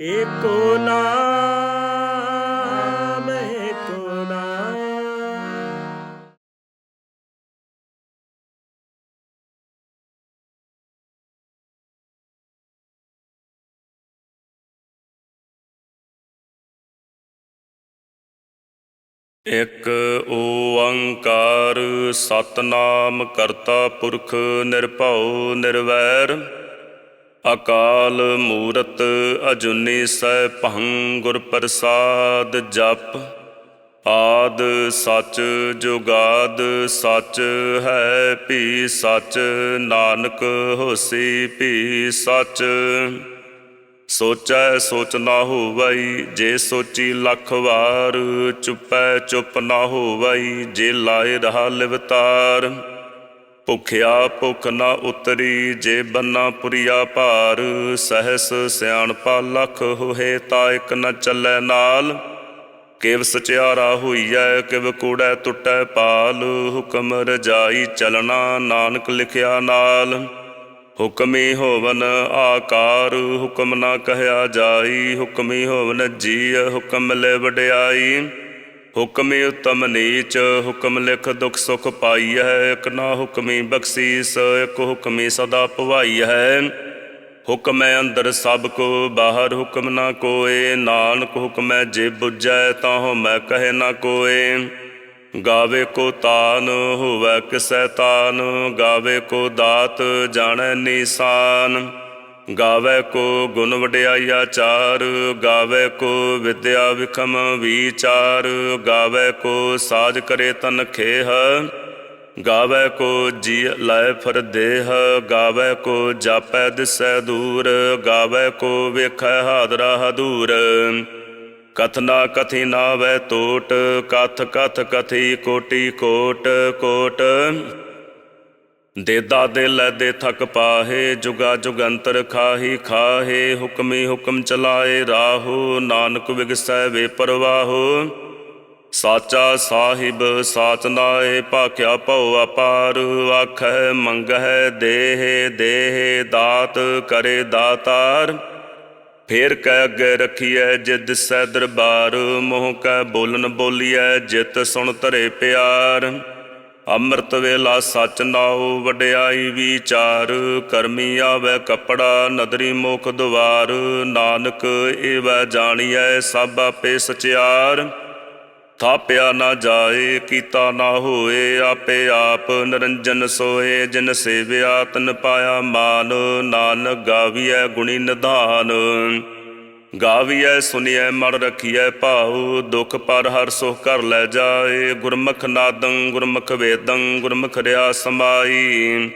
ਏਕੋ ਨਾਮ ਏਕੋ ਨਾਮ। ਇਕ ਓੰਕਾਰ ਸਤਨਾਮ ਕਰਤਾ ਪੁਰਖ ਨਿਰਭਉ ਨਿਰਵੈਰ। ਅਕਾਲ ਮੂਰਤ ਅਜੁਨੀ ਸੈ ਭੰ ਗੁਰ ਪ੍ਰਸਾਦ ਜਪ। ਆਦ ਸੱਚ ਜੁਗਾਦ ਸੱਚ ਹੈ ਭੀ ਸੱਚ, ਨਾਨਕ ਹੋਸੀ ਭੀ ਸੱਚ। ਸੋਚੈ ਸੋਚ ਨਾ ਹੋਵਈ, ਜੇ ਸੋਚੀ ਲੱਖ ਵਾਰ, ਚੁੱਪੈ ਚੁੱਪ ਨਾ ਹੋਵਈ, ਜੇ ਲਾਏ ਰਹਾ ਲਿਵਤਾਰ। ਭੁਖਿਆ ਭੁਖ ਨਾ ਉਤਰੀ ਜੇ ਬੰਨਾ ਪੁਰੀਆ ਭਾਰ, ਸਹਸ ਸਿਆਣਪਾ ਲਖ ਹੋਏ ਤਾ ਇਕ ਨ ਚੱਲੈ ਨਾਲ। ਕਿਵ ਸਚਿਆਰਾ ਹੋਈਐ, ਕਿਵ ਕੂੜੈ ਟੁੱਟੈ ਪਾਲ, ਹੁਕਮ ਰਜਾਈ ਚਲਣਾ ਨਾਨਕ ਲਿਖਿਆ ਨਾਲ। ਹੁਕਮੀ ਹੋਵਨ ਆਕਾਰ, ਹੁਕਮ ਨਾ ਕਹਿਆ ਜਾਈ, ਹੁਕਮੀ ਹੋਵਨ ਜੀ ਹੁਕਮ ਲੈ ਵਡਿਆਈ। ਹੁਕਮੀ ਉਤਮ ਨੀਚ, ਹੁਕਮ ਲਿਖ ਦੁਖ ਸੁਖ ਹੈ ਇਕ ਨਾ ਹੁਕਮੀ ਬਖਸ਼ੀਸ, ਇਕ ਹੁਕਮੀ ਸਦਾ ਭਵਾਈ ਹੈ ਹੁਕਮੈ ਅੰਦਰ ਸਭ ਕੋ, ਬਾਹਰ ਹੁਕਮ ਨਾ ਕੋਏ, ਨਾਨਕ ਹੁਕਮੈ ਜੇ ਬੁਝੈ, ਤਾਹੋ ਮੈਂ ਕਹੇ ਨਾ ਕੋਏ। ਗਾਵੇ ਕੋ ਤਾਨ, ਹੋਵੇ ਕਿਸੈ ਤਾਨ, ਗਾਵੇ ਕੋ ਦਾਤ, ਜਾਣੈ ਨੀਸਾਨ ਗਾਵੇ ਕੋ ਗੁਣ ਵਡਿਆਈ ਆਚਾਰ ਗਾਵੇ ਕੋ ਵਿਦਿਆ ਵਿਖਮ ਵਿਚਾਰ, ਗਾਵੇ ਕੋ ਸਾਜ ਕਰੇ ਤਨ ਖੇਹ, ਗਾਵੇ ਕੋ ਜੀ ਲੈ ਫਰ ਦੇਹ, ਗਾਵੇ ਕੋ ਜਾਪੈ ਦਿਸੈ ਦੂਰ, ਗਾਵੇ ਕੋ ਵੇਖੈ ਹਾਦਰਾ ਹਦੂਰ। ਕਥਨਾ ਕਥੀ ਨਾ ਟੋਟ ਕਥ ਕਥ ਕਥੀ ਕੋਟੀ ਕੋਟ ਕੋਟ ਦੇਦਾ ਦੇ ਲੈ ਦੇ ਥਕ ਪਾਹੇ, ਜੁਗਾ ਜੁਗੰਤਰ ਖਾਹੀ ਖਾਹੇ, ਹੁਕਮੀ ਹੁਕਮ ਚਲਾਏ ਰਾਹੋ, ਨਾਨਕ ਵਿਗਸੈ ਵੇ ਪਰਵਾਹੋ। ਸਾਚਾ ਸਾਹਿਬ ਸਾਚ ਨਾਏ, ਭਾਖਿਆ ਭਉ ਅਪਾਰ, ਆਖੈ ਮੰਗਹਿ ਦੇਹ ਦੇਹ ਦਾਤ ਕਰੇ ਦਾਤਾਰ। ਫੇਰ ਕੈ ਅੱਗੇ ਰਖੀਐ ਜਿਦ ਸੈ ਦਰਬਾਰ, ਮੋਹ ਕੈ ਬੋਲਨ ਬੋਲੀਐ, ਜਿਤ ਸੁਣ ਧਰੇ ਪਿਆਰ। ਅੰਮ੍ਰਿਤ ਵੇਲਾ ਸਚ ਨਾਉ, ਵਡਿਆਈ ਵਿਚਾਰ। ਕਰਮੀ ਆਵੇ ਕਪੜਾ, ਨਦਰੀ ਮੁਖ ਦੁਆਰ। ਨਾਨਕ ਏਵੈ ਜਾਣੀਐ ਸਭ ਆਪੇ ਸਚਿਆਰ। ਥਾਪਿਆ ਨਾ ਜਾਏ, ਕੀਤਾ ਨਾ ਹੋਏ, ਆਪੇ ਆਪ ਨਿਰੰਜਨ ਸੋਏ। ਜਿਨ ਸੇਵਿਆ, ਤਨ ਪਾਇਆ ਮਾਨ। ਨਾਨਕ ਗਾਵੀਐ ਗੁਣੀ ਨਿਧਾਨ। ਗਾਵੀਐ, ਸੁਨਿਐ ਮਨ ਰਖੀਐ, ਭਾਉ, ਦੁਖ ਪਰ ਹਰ ਸੁਖ ਕਰ ਲੈ ਜਾਏ। ਗੁਰਮੁਖ ਨਾਦੰ, ਗੁਰਮੁਖ ਵੇਦੰ, ਗੁਰਮੁਖ ਰਿਆ ਸਮਾਈ।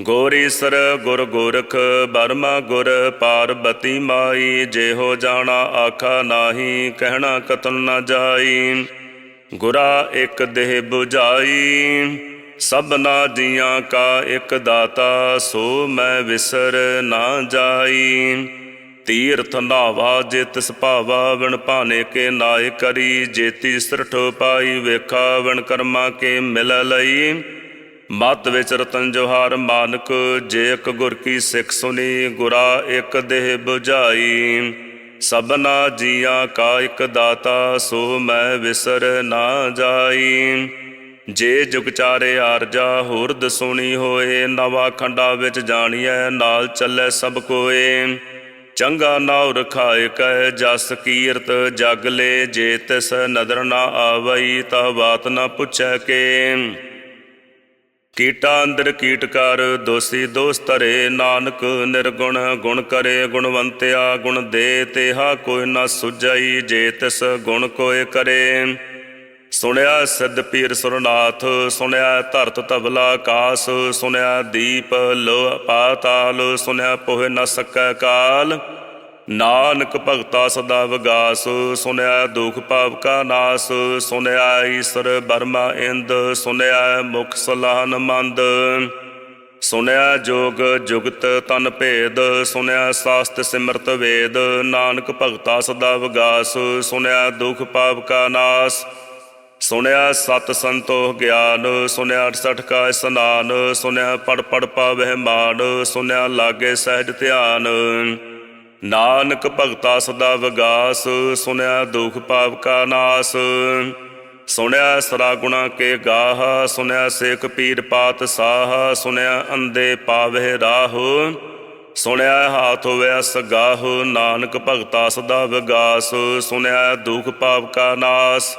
ਗੋਰੀਸਰ ਗੁਰ ਗੋਰਖ, ਬਰਮਾ ਗੁਰ ਪਾਰਬਤੀ ਮਾਈ। ਜਿਹੋ ਜਾਣਾ ਆਖਾ ਨਾਹੀ, ਕਹਿਣਾ ਕਤਨ ਨਾ ਜਾਈ। ਗੁਰਾ ਇੱਕ ਦੇਹ 부ਝਾਈ ਸਭਨਾ ਜੀਆਂ ਕਾ ਇੱਕ ਦਾਤਾ। ਸੋ ਮੈਂ ਵਿਸਰ ਨਾ ਜਾਈ। ਤੀਰਥ ਨਾਵਾ, ਜੇ ਤਿਸ ਭਾਵਾ, ਵਿਣ ਭਾਨੇ ਕੇ ਨਾਇ ਕਰੀ। ਜੇਤੀ ਸਿਰਠ ਪਾਈ ਵੇਖਾ ਵਿਣ ਕਰਮਾ ਕੇ ਮਿਲ ਲਈ। ਮਤ ਵਿੱਚ ਰਤਨ ਜੋਹਾਰ ਮਾਨਕ, ਜੇ ਇੱਕ ਗੁਰ ਕੀ ਸਿੱਖ ਸੁਨੀ, ਗੁਰਾ ਇੱਕ ਦੇਹ 부ਝਾਈ ਸਭਨਾ ਜੀਆਂ ਕਾ ਇੱਕ ਦਾਤਾ, ਸੋ ਮੈਂ ਵਿਸਰ ਨਾ ਜਾਈ। ਜੇ ਜੁਗ ਚਾਰੇ ਆਰਜਾ ਹੋਰ ਸੁਣੀ ਹੋਏ, ਨਵਾ ਖੰਡਾ ਵਿੱਚ ਜਾਣੀਐ, ਨਾਲ ਚੱਲੇ ਸਭ ਕੋਏ। ਚੰਗਾ ਨਾਉ ਰਖਾਏ ਕਹਿ ਜਸ ਕੀਰਤ, ਜਗ ਲੈ ਜੇ ਤਿਸ ਨਦਰ ਨਾ ਆਵਈ ਤਾ ਬਾਤ ਨਾ ਪੁੱਛੈ ਕੇ ਕੀਟਾ ਅੰਦਰ ਕੀਟ ਕਰ, ਦੋਸੀ ਦੋਸ ਧਰੇ ਨਾਨਕ, ਨਿਰਗੁਣ ਗੁਣ ਕਰੇ ਗੁਣਵੰਤਿਆ, ਗੁਣ ਦੇ ਤੇਹਾ ਕੋਈ ਨਾ ਸੁਝਈ, ਜੇ ਤਿਸ ਗੁਣ ਕੋਏ ਕਰੇ। ਸੁਣਿਆ ਸਿੱਧ ਪੀਰ ਸੁਰਨਾਥ, ਸੁਣਿਆ ਧਰਤ ਤਬਲਾ ਆਕਾਸ ਸੁਣਿਆ ਦੀਪ ਲੋ ਪਾਤਾਲ, ਸੁਣਿਆ ਪੋਹਿ ਨ ਸਕੈ ਕਾਲ। ਨਾਨਕ ਭਗਤਾ ਸਦਾ ਵਿਗਾਸ, ਸੁਣਿਆ ਦੁਖ ਪਾਪ ਕਾ ਨਾਸ, ਸੁਣਿਆ ਈਸ਼ਰ ਬਰਮਾ ਇੰਦ, ਸੁਣਿਆ ਮੁਖ ਸਲਾਹਨ ਮੰਦ। ਸੁਣਿਆ ਜੋਗ ਜੁਗਤ ਤਨ ਭੇਦ, ਸੁਣਿਆ ਸਾਸਤ ਸਿਮਰਤ ਵੇਦ, ਨਾਨਕ ਭਗਤਾ ਸਦਾ ਵਿਗਾਸ, ਸੁਣਿਆ ਦੁਖ ਪਾਪ ਕਾ ਨਾਸ। ਸੁਣਿਆ ਸਤ ਸੰਤੋਖ ਗਿਆਨ, ਸੁਣਿਆ 68 ਕਾ ਇਸਨਾਨ, ਸੁਣਿਆ ਪੜ ਪੜ ਪਾਵਹਿ ਮਾਨ, ਸੁਣਿਆ ਲਾਗੇ ਸਹਿਜ ਧਿਆਨ। ਨਾਨਕ ਭਗਤਾ ਸਦਾ ਵਿਗਾਸ, ਸੁਣਿਆ ਦੁਖ ਪਾਪ ਕਾ ਨਾਸ। ਸੁਣਿਆ ਸਰਾ ਗੁਣਾ ਕੇ ਗਾਹ, ਸੁਣਿਆ ਸੇਖ ਪੀਰ ਪਾਤ ਸਾਹ, ਸੁਣਿਆ ਅੰਦੇ ਪਾਵੇ ਰਾਹ। ਸੁਣਿਆ ਹਾਥ ਹੋਵੇ ਸਗਾਹ ਨਾਨਕ ਭਗਤਾ ਸਦਾ ਵਿਗਾਸ, ਸੁਣਿਆ ਦੁਖ ਪਾਪ ਕਾ ਨਾਸ।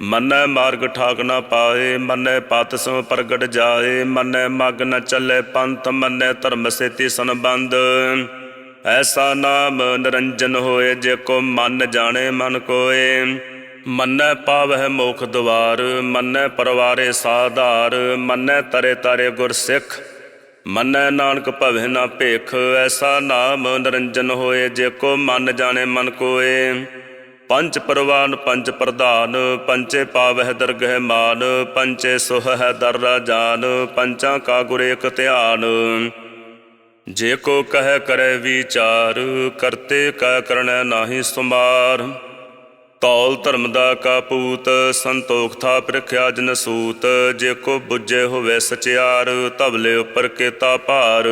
ਮੰਨੈ ਮਾਰਗ ਠਾਕ ਨਾ ਪਾਏ, ਮੰਨੈ ਪਤ ਸੋ ਪ੍ਰਗਟ ਜਾਏ, ਮੰਨੈ ਮਗ ਨ ਚੱਲੇ ਪੰਥ, ਮੰਨੈ ਧਰਮ ਸੇਤੀ ਸੰਬੰਧ। ਐਸਾ ਨਾਮ ਨਿਰੰਜਨ ਹੋਏ, ਜੇ ਕੋ ਮਨ ਜਾਣੇ ਮਨ ਕੋਏ। ਮੰਨੈ ਪਾਵਹਿ ਮੋਖ ਦਵਾਰ, ਮੰਨੈ ਪਰਵਾਰੇ ਸਾਧਾਰ, ਮੰਨੈ ਤਰੇ ਤਾਰੇ ਗੁਰ ਸਿੱਖ। ਮੰਨੈ ਨਾਨਕ ਭਵੈ ਨਾ ਭੇਖ, ਐਸਾ ਨਾਮ ਨਿਰੰਜਨ ਹੋਏ, ਜੇ ਕੋ ਮਨ ਜਾਣੇ ਮਨ ਕੋਏ। ਪੰਜ ਪਰਵਾਨ, ਪੰਜ ਪ੍ਰਧਾਨ ਪੰਚੇ ਪਾਵਹਿ ਦਰਗਹਿ ਮਾਨ ਪੰਚੇ ਸੁਹ ਹੈ ਦਰ ਰਾਜਾਨ ਪੰਚਾਂ ਕਾ ਗੁਰ ਧਿਆਨ। ਜੇ ਕੋ ਕਹਿ ਕਰੇ ਵਿਚਾਰ, ਕਰਤੇ ਕਾ ਕਰਣੈ ਨਾਹੀ ਸੁਮਾਰ। ਤੌਲ ਧਰਮ ਦਾ ਕਾਪੂਤ ਸੰਤੋਖ ਥਾ ਪ੍ਰਖਿਆ ਜਨ ਸੂਤ। ਜੇ ਕੋ ਬੁੱਝੇ ਹੋਵੇ ਸਚਿਆਰ ਤਬਲੇ ਉੱਪਰ ਕੇਤਾ ਭਾਰ।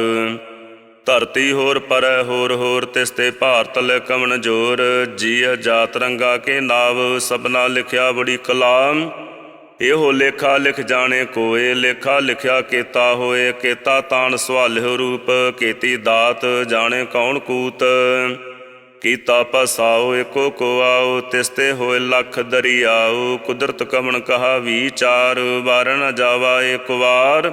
ਧਰਤੀ ਹੋਰ ਪਰੈ ਹੋਰ ਹੋਰ, ਤਿਸ ਤੇ ਭਾਰਤ ਲੈ ਕਵਣ ਜੋਰ। ਜੀ ਜਾਤ ਰੰਗਾ ਕੇ ਨਾਵ, ਸਭਨਾ ਲਿਖਿਆ ਬੜੀ ਕਲਾਮ। ਇਹੋ ਲੇਖਾ ਲਿਖ ਜਾਣੇ ਕੋਏ, ਲੇਖਾ ਲਿਖਿਆ ਕੀਤਾ ਹੋਏ, ਕੀਤਾ ਤਾਣ ਸਵਾਲਿਓ ਰੂਪ, ਕੀਤੀ ਦਾਤ ਜਾਣੇ ਕੌਣ ਕੂਤ। ਕੀਤਾ ਪਸਾਓ ਏਕੋ ਕੋ ਆਓ, ਤਿਸ ਤੇ ਹੋਏ ਲੱਖ ਦਰਿਆਓ। ਕੁਦਰਤ ਕਮਣ ਕਹਾ ਵਿਚਾਰ ਵਾਰ ਨ ਜਾਵਾ ਏਕ ਵਾਰ।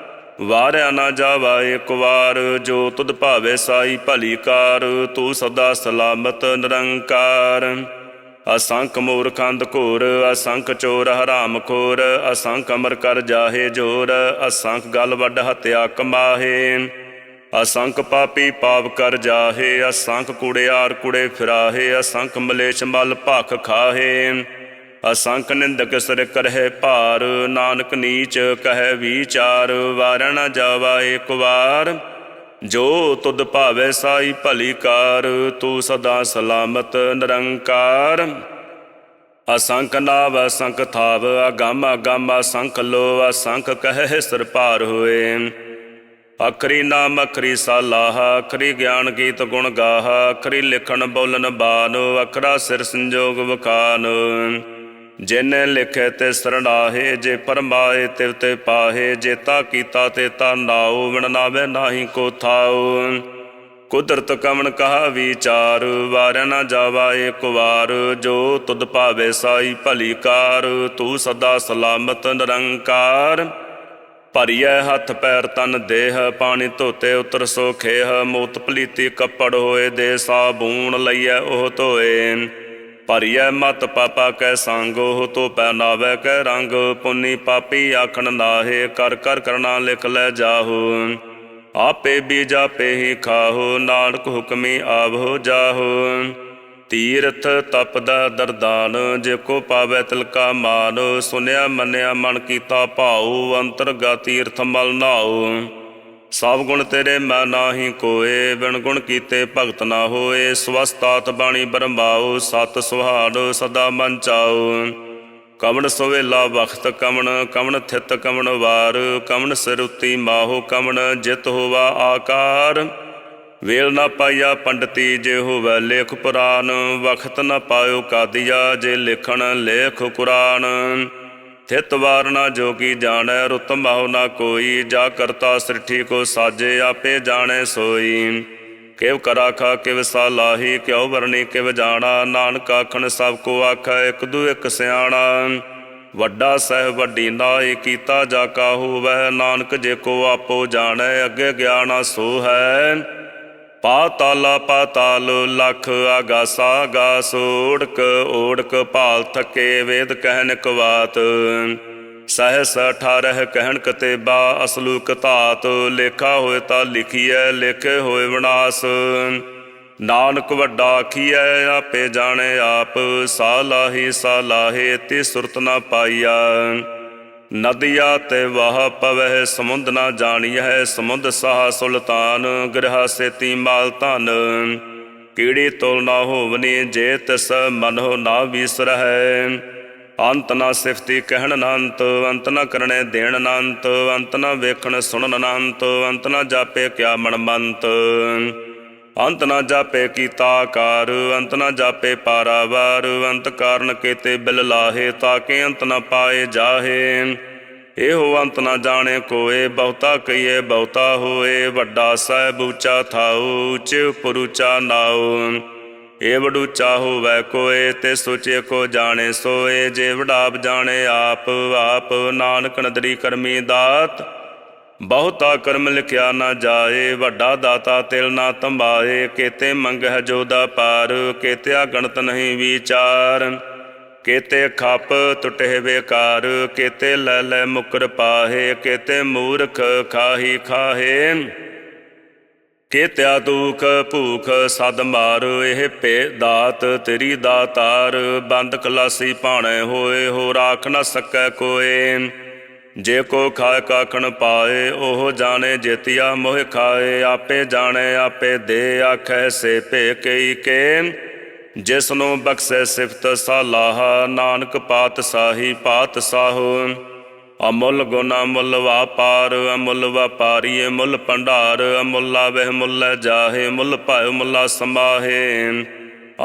ਵਾਰਿਆ ਨਾ ਜਾਵਾ ਇੱਕ ਵਾਰ, ਜੋ ਤੁਧ ਭਾਵੇ ਸਾਈ ਭਲੀ ਕਾਰ, ਤੂੰ ਸਦਾ ਸਲਾਮਤ ਨਿਰੰਕਾਰ। ਅਸੰਖ ਮੂਰਖੰਦ ਘੋਰ, ਅਸੰਖ ਚੋਰ ਹਰਾਮ ਖੋਰ, ਅਸੰਖ ਅਮਰ ਕਰ ਜਾਹੇ ਜੋਰ, ਅਸੰਖ ਗਲ ਵੱਡ ਹਤਿਆ ਕਮਾਹੇ। ਅਸੰਖ ਪਾਪੀ ਪਾਪ ਕਰ ਜਾਹੇ, ਅਸੰਖ ਕੁੜਿਆਰ ਕੁੜੇ ਫਿਰਾਹੇ, ਅਸੰਖ ਮਲੇਛ ਮਲ ਭਖ ਖਾਹੇ। ਅਸੰਖ ਨਿੰਦਕ ਸਿਰ ਕਰਹਿ ਭਾਰ, ਨਾਨਕ ਨੀਚ ਕਹੈ ਵਿਚਾਰ, ਵਾਰਣ ਜਾਵਾ ਏਕ ਵਾਰ। ਜੋ ਤੁਧ ਭਾਵੈ ਸਾਈ ਭਲੀ ਕਾਰ, ਤੂੰ ਸਦਾ ਸਲਾਮਤ ਨਿਰੰਕਾਰ। ਅਸੰਖ ਨਾਵ, ਅਸੰਖ ਥਾਵ, ਅਗੰਮ ਅਗੰਮ ਅਸੰਖ ਲੋ ਅਸੰਖ ਕਹਿ ਸਿਰ ਭਾਰ ਹੋਏ। ਅਖਰੀ ਨਾਮ, ਅਖਰੀ ਸਾਲਾਹ, ਅਖਰੀ ਗਿਆਨ ਗੀਤ ਗੁਣ ਗਾਹ, ਅਖਰੀ ਲਿਖਣ ਬੋਲਨ ਬਾਨ, ਅਖਰਾ ਸਿਰ ਸੰਜੋਗ ਵਖਾਨ। ਜਿਨੇ ਲਿਖੇ ਤੇ ਸਰਣਾਹੇ ਜੇ ਪਰਮਾਏ ਤਿਵ ਤੇ ਪਾਹੇ ਜੇਤਾ ਕੀਤਾ ਤੇ ਤਾ ਨਾਉ, ਵਿਣ ਨਾਵੇ ਨਾਹੀ ਕੋ ਥਾਉ। ਕੁਦਰਤ ਕਮਣ ਕਹਾ ਵਿਚਾਰ ਵਾਰ ਨਾ ਜਾਵਾ ਏਕ ਵਾਰ, ਜੋ ਤੁਧ ਭਾਵੇ ਸਾਈ ਭਲੀ ਕਾਰ, ਤੂੰ ਸਦਾ ਸਲਾਮਤ ਨਿਰੰਕਾਰ। ਭਰੀਐ ਹੱਥ ਪੈਰ ਤਨ ਦੇਹ, ਪਾਣੀ ਧੋਤੇ ਉਤਰ ਸੋ ਖੇਹ, ਮੂਤ ਪਲੀਤੀ ਕੱਪੜ ਹੋਏ ਦੇ ਸਾਬੂਣ ਲਈਐ ਉਹ ਧੋਏ। ਭਰੀਐ ਮਤ ਪਾਪਾ ਕੈ ਸੰਗ ਤੋ ਪੈ ਪਹਿਨਾਵੇ ਕੈ ਰੰਗ। ਪੁੰਨੀ ਪਾਪੀ ਆਖਣ ਨਾਹੇ, ਕਰ ਕਰ ਕਰਨਾ ਲਿਖ ਲੈ ਜਾਹੋ। ਆਪੇ ਬੀਜਾ ਪੇ ਹੀ ਖਾਹੋ, ਨਾਨਕ ਹੁਕਮੀ ਆਵੋ ਜਾਹੋ। ਤੀਰਥ ਤਪਦਾ ਦਰਦਾਨ, ਜੇ ਕੋ ਪਾਵੇ ਤਿਲਕਾ ਮਾਨ। ਸੁਨਿਆ ਮੰਨਿਆ ਮਨ ਕੀਤਾ ਭਾਉ, ਅੰਤਰਗਾ ਤੀਰਥ ਮਲ ਨਾਉ। ਸਭ ਗੁਣ ਤੇਰੇ ਮੈਂ ਨਾਹੀ ਕੋਏ, ਬਿਨ ਗੁਣ ਕੀਤੇ ਭਗਤ ਨਾ ਹੋਏ। ਸਵਸਤਾਤ ਬਾਣੀ ਬਰਮਾਉ ਸਤ ਸੁਹਾੜ ਸਦਾ ਮਨ ਚਾਉ। ਕਵਣ ਸਵੇਲਾ ਵਖਤ ਕਵਣ ਕਵਣ ਥਿਤ ਕਵਣ ਵਾਰ। ਕਵਣ ਸਿਰ ਮਾਹੋ ਕਵਣ ਜਿਤ ਹੋਵਾ ਆਕਾਰ। ਵੇਲ ਨਾ ਪਾਇਆ ਪੰਡਤੀ ਜੇ ਹੋਵੇ ਲੇਖ ਪੁਰਾਨ ਵਖਤ ਨਾ ਪਾਇਓ ਕਾਦੀਆ ਜੇ ਲਿਖਣ ਲੇਖ ਕੁਰਾਨ। ਥਿਤ ਵਾਰ ਨਾ ਜੋਗੀ ਜਾਣੈ, ਰੁਤ ਮਾਹੁ ਨਾ ਕੋਈ। ਜਾ ਕਰਤਾ ਸ੍ਰਿਠੀ ਕੋ ਸਾਜੇ, ਆਪੇ ਜਾਣੈ ਸੋਈ। ਕਿਵ ਕਰਾਖਾ ਕਿਵ ਸਾਲਾਹੀ ਕਿਉ ਵਰਣੀ, ਕਿਵ ਜਾਣਾ। ਨਾਨਕ ਆਖਣ, ਸਭ ਕੋ ਆਖੈ, ਇਕ ਦੂ ਇਕ ਸਿਆਣਾ। ਵੱਡਾ ਸਹਿ ਵੱਡੀ ਨਾਏ ਕੀਤਾ ਜਾ ਕਾ ਹੋਵੈ ਨਾਨਕ ਜੇ ਕੋ ਆਪੋ ਜਾਣੈ, ਅੱਗੇ ਗਿਆਨਾ ਸੋ ਹੈ। ਪਾਤਾਲਾ ਪਾਤਾਲ ਲਖ ਆਗਾਸਾ ਆਗਾਸ ਓੜਕ ਓੜਕ ਭਾਲ ਥਕੇ ਵੇਦ ਕਹਿਨ ਕਵਾਤ ਸਹਸ 18 ਕਹਿਣ ਕਤੇਬਾ ਅਸਲੂ ਕਤਾਤ, ਲੇਖਾ ਹੋਏ ਤਾਂ ਲਿਖੀਐ, ਲੇਖੇ ਹੋਏ ਵਿਨਾਸ਼। ਨਾਨਕ ਵੱਡਾ ਆਖੀਐ, ਆਪੇ ਜਾਣੇ ਆਪ, ਸਾਲਾਹੀ ਸਾਲਾਹੇ ਤੇ ਸੁਰਤ ਨਾ ਪਾਈਆ ਨਦੀਆ ਤੇ ਵਾਹ ਪਵਹਿ, ਸਮੁੰਦ ਨਾ ਜਾਣੀਐ, ਸਮੁੰਦ ਸਾਹ ਸੁਲਤਾਨ, ਗ੍ਰਹ ਸੇਤੀ ਮਾਲ ਧਨ। ਕੀੜੀ ਤੁਲ ਨਾ ਹੋਵਨੀ, ਜੇ ਤਿਸ ਮਨੋ ਨਾ ਵਿਸਰਹਿ। ਅੰਤ ਨਾ ਸਿਫਤੀ ਕਹਿਣ ਨੰਤ ਅੰਤ ਨਾ ਕਰਨੇ ਦੇਣ ਨੰਤ ਅੰਤ ਨਾ ਵੇਖਣ ਸੁਣਨ ਨੰਤ ਅੰਤ ਅੰਤ ਨਾ ਜਾਪੇ ਕਿਆ ਮਨਮੰਤ ਅੰਤ ਨਾ ਜਾਪੇ ਕੀਤਾ ਆਕਾਰ, ਅੰਤ ਨਾ ਜਾਪੇ ਪਾਰਾਵਾਰ, ਅੰਤ ਕਾਰਨ ਕੀਤੇ ਬਿਲ ਲਾਹੇ ਤਾਕੇ ਅੰਤ ਨਾ ਪਾਏ ਜਾਹੇ। ਇਹੋ ਅੰਤ ਨਾ ਜਾਣੇ ਕੋਏ, ਬਹੁਤਾ ਕਈਏ ਬਹੁਤਾ ਹੋਏ, ਵੱਡਾ ਸਹਿਬ ਉੱਚਾ ਥਾਉ, ਉੱਚ ਪਰੂਚਾ ਨਾਉ। ਏ ਵਡੂਚਾ ਹੋਵੈ ਕੋਏ, ਤੇ ਸੋਚੇ ਕੋ ਜਾਣੇ ਸੋਏ, ਜੇ ਵਡਾਪ ਜਾਣੇ ਆਪ ਆਪ ਨਾਨਕ ਨਦਰੀ ਕਰਮੀ ਦਾਤ। ਬਹੁਤਾ ਕਰਮ ਲਿਖਿਆ ਨਾ ਜਾਏ, ਵੱਡਾ ਦਾਤਾ ਤਿਲ ਨਾ ਤੰਬਾਏ, ਕੇਤੇ ਮੰਗਹਿ ਜੋਦਾ ਪਾਰ, ਕੇਤਿਆ ਗਣਤ ਨਹੀਂ ਵਿਚਾਰ। ਕੇਤੇ ਖੱਪ ਟੁਟੇ ਬੇਕਾਰ, ਕੇਤੇ ਲੈ ਲੈ ਮੁਕਰ ਪਾਹੇ, ਕੇਤੇ ਮੂਰਖ ਖਾਹੀ ਖਾਹੇ। ਕੇਤਿਆ ਦੁਖ ਭੂਖ ਸਦ ਮਾਰ, ਇਹ ਭੇ ਦਾਤ ਤੇਰੀ ਦਾਤਾਰ ਬੰਦ ਕਲਾਸੀ ਭਾਣੇ ਹੋਏ ਹੋ ਰਾਖ ਨਾ ਸਕੈ ਕੋਏ। ਜੇ ਕੋ ਖਾ ਕਾਖਣ ਪਾਏ, ਉਹ ਜਾਣੇ ਜੇਤੀਆ ਮੋਹ ਖਾਏ। ਆਪੇ ਜਾਣੇ, ਆਪੇ ਦੇ ਆਖੈ ਸੇ ਭੇ ਕਈ ਕੇ ਜਿਸ ਨੂੰ ਬਖਸ਼ੈ ਸਿਫਤ ਸਾਲਾਹ, ਨਾਨਕ ਪਾਤ ਸਾਹੀ ਪਾਤ ਸਾਹੋ ਅਮੁੱਲ ਗੁਨਾ ਮੁੱਲ ਵਾਪਾਰ, ਅਮੁੱਲ ਵਪਾਰੀ ਮੁੱਲ ਭੰਡਾਰ। ਅਮੁੱਲਾ ਵਹਿ ਮੁੱਲ ਜਾਹੇ, ਮੁੱਲ ਭਾਇ ਮੁੱਲਾ ਸੰਭਾਹੇ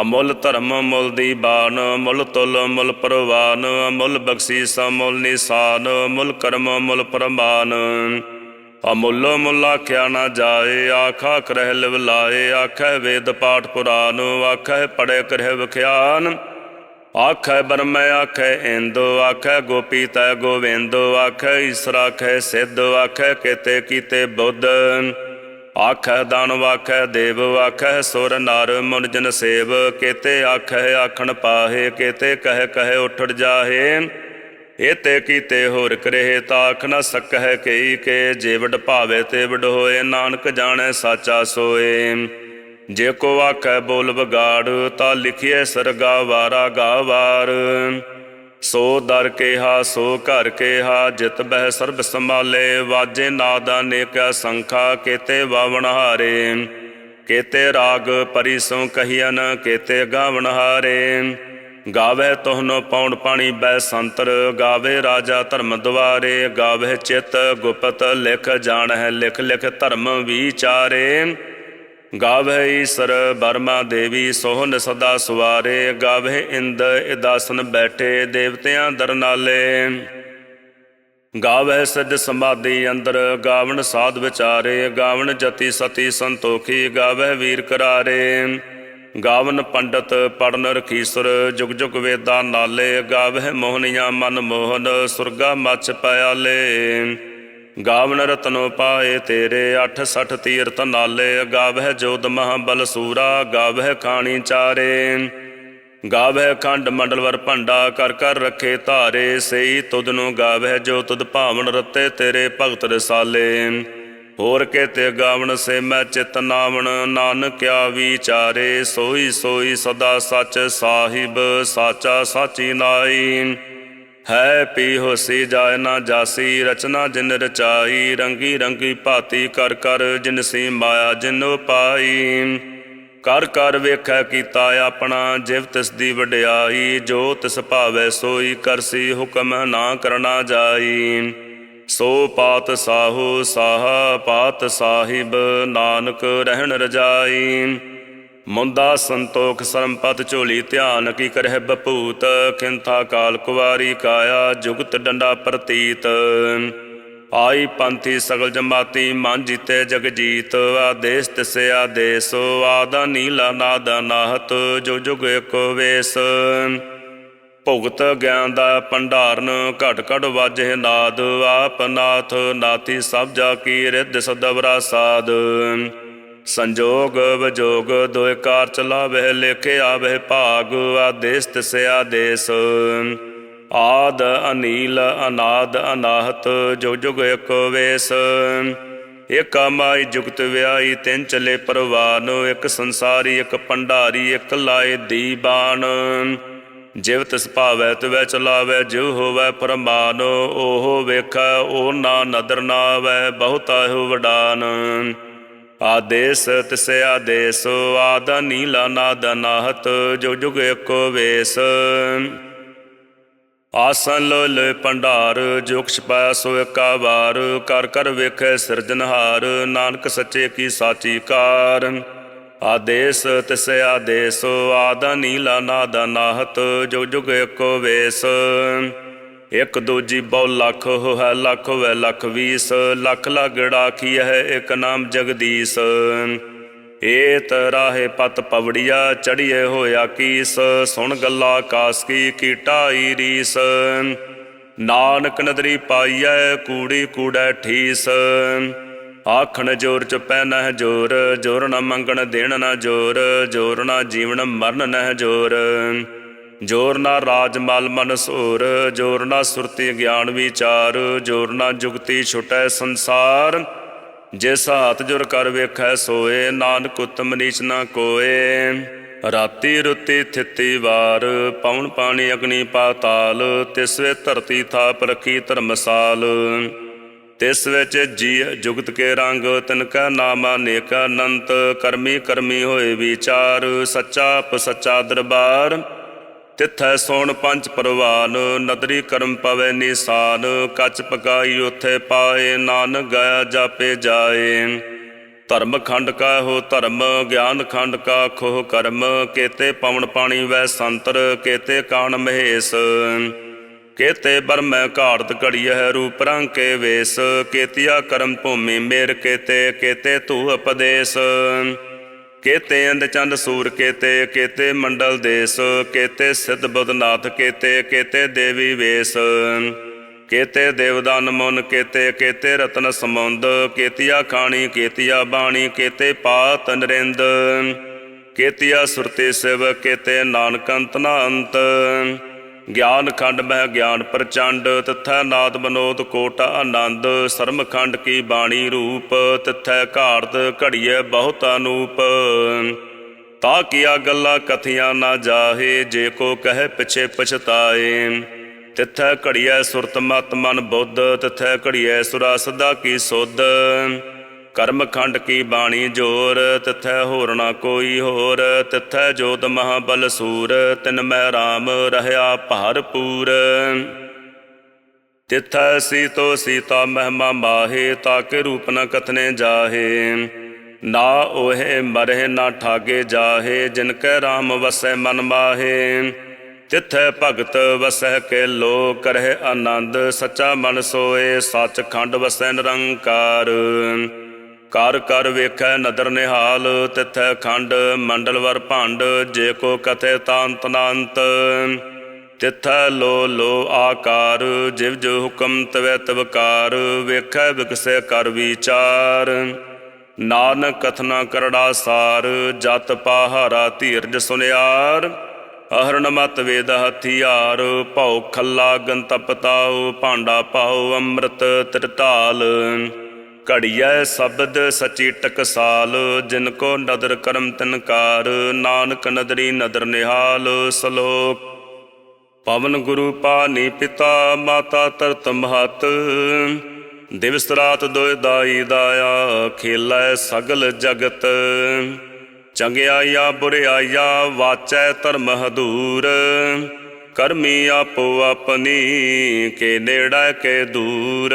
ਅਮੁੱਲ ਧਰਮ ਮੁੱਲ ਦੀ ਬਾਨ ਮੁੱਲ ਤੁਲ, ਮੁੱਲ ਪਰਵਾਨ ਅਮੁੱਲ ਬਖਸ਼ੀਸ, ਮੁੱਲ ਨਿਸ਼ਾਨ, ਮੁੱਲ ਕਰਮ, ਮੁੱਲ ਪ੍ਰਮਾਨ। ਅਮੁੱਲ ਮੁੱਲ ਆਖਿਆ ਨਾ ਜਾਏ, ਆਖਾ ਕਰਹਿ ਲਿਵ ਲਾਏ, ਆਖੈ ਵੇਦ ਪਾਠ ਪੁਰਾਨ, ਆਖੈ ਪੜੇ ਕਰਹਿ ਵਿਖਿਆਨ। ਆਖੈ ਬਰਮੈ ਆਖੈ ਇੰਦੋ, ਆਖੈ ਗੋਪੀ ਤੈ ਗੋਵਿੰਦੋ, ਆਖੈ ਈਸਰ, ਆਖੈ ਸਿੱਧ, ਆਖੈ ਕਿਤੇ ਕੀਤੇ ਬੁੱਧ। ਆਖੈ ਦਾਨ ਵਾਖੈ ਦੇਵ ਵਾਖੈ ਸੁਰ ਨਰ ਮਨ ਜਨ ਸੇਵ। ਕੀਤੇ ਆਖੈ ਆਖਣ ਪਾਹੇ, ਕੀਤੇ ਕਹਿ ਕਹਿ ਉਠੜ ਜਾਹੇ। ਏਤੇ ਕੀਤੇ ਹੋਰ ਕਰੇ ਤਾਖ ਨ ਸਕਹਿ ਕਈ ਕੇ ਜੇ ਭਾਵੇ ਤੇ ਵਡ ਹੋਏ, ਨਾਨਕ ਜਾਣੈ ਸਾਚਾ ਸੋਏ। ਜੇ ਕੋ ਆਖੈ ਬੋਲ ਬਗਾੜ ਤਾਂ ਲਿਖਿਐ ਸਰਗਾ ਵਾਰਾ ਗਾਵਾਰ ਸੋ ਦਰ ਕੇਹਾ, ਸੋ ਘਰ ਕੇਹਾ, ਜਿਤ ਬਹਿ ਸਰਬ ਸੰਭਾਲੇ, ਵਾਜੇ ਨਾਦਾ ਨੇਕਾ ਸੰਖਾ, ਕੇਤੇ ਵਾਵਣ ਹਾਰੇ। ਕੇਤੇ ਰਾਗ ਪਰਿਸੋਂ ਕਹੀਨ ਕੇਤੇ ਗਾਵਣ ਹਾਰੇ। ਗਾਵੇ ਤੋਹਨੋ ਪੌਣ ਪਾਣੀ ਬੈ ਸੰਤਰ, ਗਾਵੇ ਰਾਜਾ ਧਰਮ ਦੁਆਰੇ। ਗਾਵੇ ਚਿਤ ਗੁਪਤ ਲਿਖ ਜਾਣਹਿ, ਲਿਖ ਲਿਖ ਧਰਮ ਵਿਚਾਰੇ। ਗਾਵਹਿ ਈਸਰ ਬਰਮਾ ਦੇਵੀ ਸੋਹਨ ਸਦਾ ਸਵਾਰੇ ਗਾਵਹਿ ਇੰਦ ਇਦਾਸਨ ਬੈਠੇ ਦੇਵਤਿਆਂ ਦਰਨਾਲੇ। ਗਾਵੇ ਸਿੱਧ ਸਮਾਧੀ ਅੰਦਰ, ਗਾਵਣ ਸਾਧ ਵਿਚਾਰੇ, ਗਾਵਣ ਜਤੀ ਸਤੀ ਸੰਤੋਖੀ, ਗਾਵੇ ਵੀਰ ਕਰਾਰੇ। ਗਾਵਨ ਪੰਡਤ ਪੜਨ ਰਖੀਸੁਰ, ਜੁਗ ਜੁਗ ਵੇਦਾਂ ਨਾਲੇ ਗਾਵਹਿ ਮੋਹਨੀਆਂ ਮਨ ਮੋਹਨ, ਸੁਰਗਾ ਮੱਚ ਪਿਆਲੇ। ਗਾਵਨ ਰਤਨੋ ਪਾਏ ਤੇਰੇ 68 ਤੀਰਤ ਨਾਲੇ, ਗਾਵਹਿ ਜੋਦ ਮਹਾਬਲ ਸੂਰਾ, ਗਾਵਹਿ ਖਾਣੀ ਚਾਰੇ। ਗਾਵਹਿ ਖੰਡ ਮੰਡਲ ਵਰ ਭੰਡਾ, ਕਰ ਕਰ ਰੱਖੇ ਧਾਰੇ, ਸਈ ਤੁਧ ਨੂੰ ਗਾਵਹਿ ਜੋ ਤੁਧ ਭਾਵਨ ਰਤੇ ਤੇਰੇ ਭਗਤ ਰਸਾਲੇ। ਹੋਰ ਕੇ ਤੇ ਗਾਵਣ ਸੇ ਮੈਂ ਚਿਤ ਨਾਵਣ ਨਾਨਕਿਆ ਵਿਚਾਰੇ ਸੋਈ ਸੋਈ ਸਦਾ ਸੱਚ ਸਾਹਿਬ, ਸਾਚਾ ਸਾਚੀ ਨਾਈ। ਹੈ ਪੀ ਹੋਸੀ ਜਾਇ ਨਾ ਜਾਸੀ, ਰਚਨਾ ਜਿਨ ਰਚਾਈ, ਰੰਗੀ ਰੰਗੀ ਭਾਤੀ ਕਰ ਕਰ ਜਿਨਸੀ ਮਾਇਆ ਜਿਨ ਪਾਈ। ਕਰ ਕਰ ਵੇਖੈ ਕੀਤਾ ਆਪਣਾ, ਜਿਵ ਤਿਸ ਦੀ ਵਡਿਆਈ, ਜੋ ਤਿਸ ਭਾਵੈ ਸੋਈ ਕਰਸੀ ਹੁਕਮ ਨਾ ਕਰਨਾ ਜਾਈ। ਸੋ ਪਾਤ ਸਾਹੂ, ਸਾਹ ਪਾਤ ਸਾਹਿਬ, ਨਾਨਕ ਰਹਿਣ ਰਜਾਈ। ਮੁੰਦਾ ਸੰਤੋਖ ਸਰਮਪਤ ਝੋਲੀ ਧਿਆਨ ਕੀ ਕਰਹਿ ਬਪੂਤ, ਖਿੰਥਾ ਕਾਲ ਕੁਵਾਰੀ ਕਾਇਆ ਜੁਗਤ ਡੰਡਾ ਪ੍ਰਤੀਤ। ਆਈ ਪੰਥੀ ਸਗਲ ਜਮਾਤੀ ਮਨ ਜੀਤੇ ਜਗ ਜੀਤ ਆਦੇਸ ਤਿਸੇ ਆਦੇਸ, ਆਦਾ ਨੀਲਾ ਨਾਦਾ ਨਾਹਤ, ਜੋ ਜੁਗ ਏਕੋ ਵੇਸ। ਭੁਗਤ ਗਿਆਨ ਦਾ ਭੰਡਾਰਨ ਘਟ ਘਟ ਵਾਜੇ ਨਾਦ, ਆਪ ਨਾਥ ਨਾਤੀ ਸਭ ਜਾ ਕੀ ਰਿੱਧ ਸਦਵਰਾ ਸਾਧ ਸੰਜੋਗ ਵਿਜੋਗ, ਦੋਇ ਕਾਰ ਚਲਾਵੇ ਲੇਖੇ ਆਵੇ ਭਾਗ ਆਦੇਸ, ਤਿਸੇ ਆਦੇਸ। ਆਦ ਅਨੀਲ, ਅਨਾਦ ਅਨਾਹਤ ਜੋ ਜੁਗ ਏਕ ਵੇਸ। ਇਕ ਮਾਈ ਜੁਗਤ ਵਿਆਈ ਤਿੰਨ ਚਲੇ ਪਰਵਾਨ। ਇੱਕ ਸੰਸਾਰੀ, ਇੱਕ ਭੰਡਾਰੀ ਇੱਕ ਲਾਏ ਦੀਬਾਨ। ਜਿਵ ਤਿਸ ਭਾਵੈ, ਤਿਵੈ ਚਲਾਵੈ, ਜਿਉ ਹੋਵੈ ਫਰਮਾਨ ਉਹ ਵੇਖੈ, ਉਹ ਨਾ ਨਦਰ ਨਾ ਆਵੈ ਬਹੁਤਾ ਹੋ ਵਡਾਨ। ਆਦੇਸ ਤਿਸੇ ਆਦੇਸ, ਆਦ ਨੀਲਾ ਨਾਦ ਨਾਹਤ, ਜੋ ਜੁਗ ਏਕੋ ਵੇਸ। ਆਸਨ ਲੋ ਭੰਡਾਰ, ਜੋ ਕੁਛ ਪਾਇਆ ਸੋ ਏਕਾ ਵਾਰ ਕਰ ਕਰ ਵੇਖੈ ਸਿਰਜਨਹਾਰ ਨਾਨਕ ਸੱਚੇ ਕੀ ਸਾਚੀ ਕਾਰ। ਆਦੇਸ ਤਿਸੇ ਆਦੇਸ, ਆਦਾ ਨੀਲਾ ਨਾਦਾ ਨਾਹਤ, ਜੋ ਜੁਗ ਏਕੋ ਵੇਸ। ਇਕ ਦੂਜੀ ਬਹੁ ਲੱਖ ਹੋ ਹੈ ਲੱਖ ਹੋਵੇ ਲੱਖ ਵੀਸ, ਲੱਖ ਲਾਗੜਾ ਕੀ ਹੈ ਇੱਕ ਨਾਮ ਜਗਦੀਸ਼। ਏਤ ਰਾਹੇ ਪਤ ਪਵੜੀਆ ਚੜੀਏ ਹੋਇਆ ਕੀਸ, ਸੁਣ ਗੱਲਾ ਕਾਸ ਕੀ ਕੀਟਾਈ ਰੀਸ। ਨਾਨਕ ਨਦਰੀ ਪਾਈਐ ਕੂੜੀ ਕੂੜੈ ਠੀਸ। ਆਖਣ ਜੋਰ ਚ ਪੈ ਨਹਿ ਜੋਰ ਜੋਰ ਨ ਮੰਗਣ ਦੇਣ ਨ ਜੋਰ ਜੋਰ ਨ ਜੀਵਨ ਮਰਨ ਨਹਿ ਜੋਰ। ਜੋਰ ਨਾ ਰਾਜ ਮਲ ਮਨ ਸੋਰ, ਜੋਰ ਨਾ ਸੁਰਤੀ ਗਿਆਨ ਵਿਚਾਰ, ਜੋਰ ਨਾ ਜੁਗਤੀ ਛੁਟੈ ਸੰਸਾਰ। ਜਿਸ ਹਾਥ ਜੁਰ ਕਰ ਵੇਖੈ ਸੋਏ, ਨਾਨਕ ਉਤਮ ਨੀਚ ਨਾ ਕੋਏ। ਰਾਤੀ ਰੁਤੀ ਥਿਤੀ ਵਾਰ ਪੌਣ ਪਾਣੀ ਅਗਨੀ ਪਾਤਾਲ ਤਿਸ ਧਰਤੀ ਥਾਪ ਰਖੀ ਧਰਮਸਾਲ ਤਿਸ ਵਿੱਚ ਜੀ ਜੁਗਤ ਕੇ ਰੰਗ, ਤਿਨ ਕਾ ਨਾਮ ਅਨੇਕ ਅਨੰਤ, ਕਰਮੀ ਕਰਮੀ ਹੋਏ ਵਿਚਾਰ, ਸੱਚਾ ਪ ਸੱਚਾ ਦਰਬਾਰ। ਤਿੱਥੈ ਸੋਣ ਪੰਜ ਪਰਵਾਨ, ਨਦਰੀ ਕਰਮ ਪਵੇ ਨਿਸ਼ਾਨ, ਕੱਚ ਪਕਾਈ ਉਥੇ ਪਾਏ, ਨਾਨਕ ਗਾਇਆ ਜਾਪੇ ਜਾਏ। ਧਰਮ ਖੰਡ ਕਾ ਹੋ ਧਰਮ, ਗਿਆਨ ਖੰਡ ਕਾ ਖੋਹ ਕਰਮ, ਕੇਤੇ ਪਵਨ ਪਾਣੀ ਵੈ ਸੰਤਰ, ਕੇਤੇ ਕਾਣ ਮਹੇਸ਼। ਕੇਤੇ ਬਰਮੈ ਘਾੜਤ ਹੈ ਰੂਪ ਰੰਗ ਕੇ ਵੇਸ। ਕੇਤੀਆ ਕਰਮ ਭੂਮੀ ਮੇਰ ਕੇਤੇ ਕੇਤੇ ਧੂ ਉਪਦੇਸ਼। ਕੇਤੇ ਅੰਦ ਚੰਦ ਸੂਰ ਕੇਤੇ ਕੇਤੇ ਮੰਡਲ ਦੇਸ, ਕੇਤੇ ਸਿੱਧ ਬੁੱਧਨਾਥ, ਕੇਤੇ ਕੇਤੇ ਦੇਵੀ ਵੇਸ। ਕੇਤੇ ਦੇਵਦਾਨ ਮਨ, ਕੇਤੇ ਕੇਤੇ ਰਤਨ ਸਮੁੰਦ, ਕੇਤੀਆ ਖਾਣੀ, ਕੇਤੀਆ ਬਾਣੀ, ਕੇਤੇ ਪਾਤ ਨਰਿੰਦ। ਕੇਤੀਆ ਸੁਰਤੇ ਸਿਵ ਕੇਤੇ ਨਾਨਕ ਅੰਤ ਨਾ ਅੰਤ। ਗਿਆਨ ਖੰਡ ਮਹਿ ਗਿਆਨ ਪ੍ਰਚੰਡ, ਤਥੈ ਨਾਦ ਬਨੋਦ ਕੋਟ ਆਨੰਦ, ਸਰਮ ਖੰਡ ਕੀ ਬਾਣੀ ਰੂਪ, ਤਥੈ ਘਾਰਤ ਘੜੀਏ ਬਹੁਤ ਅਨੂਪ। ਤਾ ਕੀਆ ਗੱਲਾਂ ਕਥੀਆਂ ਨਾ ਜਾਹੇ, ਜੇ ਕੋ ਕਹੇ ਪਿਛੇ ਪਛਤਾਏ। ਤਿਥੈ ਘੜੀਐ ਸੁਰਤ ਮਤ ਮਨ ਬੁੱਧ, ਤਿਥੈ ਘੜੀਐ ਸੁਰਾ ਸਦਾ ਕੀ ਸੁਧ। ਕਰਮ ਖੰਡ ਕੀ ਬਾਣੀ ਜੋਰ, ਤਿਥੈ ਹੋਰ ਨਾ ਕੋਈ ਹੋਰ, ਤਿਥੈ ਜੋਤ ਮਹਾਬਲ ਸੂਰ, ਤਿਨ ਮੈਂ RAM ਰਹਿਆ ਭਰਪੂਰ। ਤਿਥੈ ਸੀਤੋ ਸੀਤਾ ਮਹਿਮਾ ਮਾਹੇ ਤਾਕੇ ਰੂਪ ਨ ਕਥਨੇ ਜਾਹੇ। ਨਾ ਓਹੇ ਮਰਹਿ ਨਾ ਠਾਗੇ ਜਾਹੇ, ਜਿਨ ਕੈ RAM ਵਸੈ ਮਨ ਮਾਹੇ। ਤਿਥੈ ਭਗਤ ਵਸੈ ਕੇ ਲੋ ਕਰਹਿ ਆਨੰਦ, ਸੱਚਾ ਮਨ ਸੋਏ ਸੱਚ ਖੰਡ ਵਸੈ ਨਿਰੰਕਾਰ। ਕਰ ਕਰ ਵੇਖੈ ਨਦਰ ਨਿਹਾਲ, ਤਿਥੈ ਖੰਡ ਮੰਡਲ ਵਰ ਭੰਡ, ਜੇ ਕੋ ਕਥੇ ਤਾਂਤ ਨਾੰਤ ਤਿਥੈ ਲੋ ਲੋ ਆਕਾਰ, ਜਿਵ ਜੋ ਹੁਕਮ ਤਵੈ ਤਵਕਾਰ, ਵੇਖੈ ਵਿਕਸੈ ਕਰ ਵਿਚਾਰ। ਨਾਨਕ ਕਥਨਾ ਕਰੜਾ ਸਾਰ, ਜਤ ਪਾਹਾਰਾ ਧੀਰਜ ਸੁਨਿਆਰ। ਅਹਰਣ ਮਤ ਵੇਦ ਹਥਿਆਰ, ਭਉ ਖੱਲਾ ਗੰਤਪ ਤਾਉ, ਭਾਂਡਾ ਪਾਉ ਅੰਮ੍ਰਿਤ ਤਿਰਤਾਲ। ਘੜੀਐ ਸ਼ਬਦ ਸਚੀ ਟਕਸਾਲ, ਜਿਨ ਕੋ ਨਦਰ ਕਰਮ ਤਿਨਕਾਰ ਨਾਨਕ ਨਦਰੀ ਨਦਰ ਨਿਹਾਲ ਸਲੋਕ। ਪਵਨ ਗੁਰੂ ਪਾਨੀ ਪਿਤਾ, ਮਾਤਾ ਤਰਤ ਮਹਤ। ਦਿਵਸ ਰਾਤ ਦੋਇ ਦਾਈ ਦਾਇਆ, ਖੇਲੈ ਸਗਲ ਜਗਤ। ਚੰਗਿਆਈਆ, ਬੁਰਿਆਈਆ, ਵਾਚੈ ਧਰਮ ਹਦੂਰ। ਕਰਮੀ ਆਪੋ ਆਪਣੀ, ਕੇ ਨੇੜਾ ਕੇ ਦੂਰ।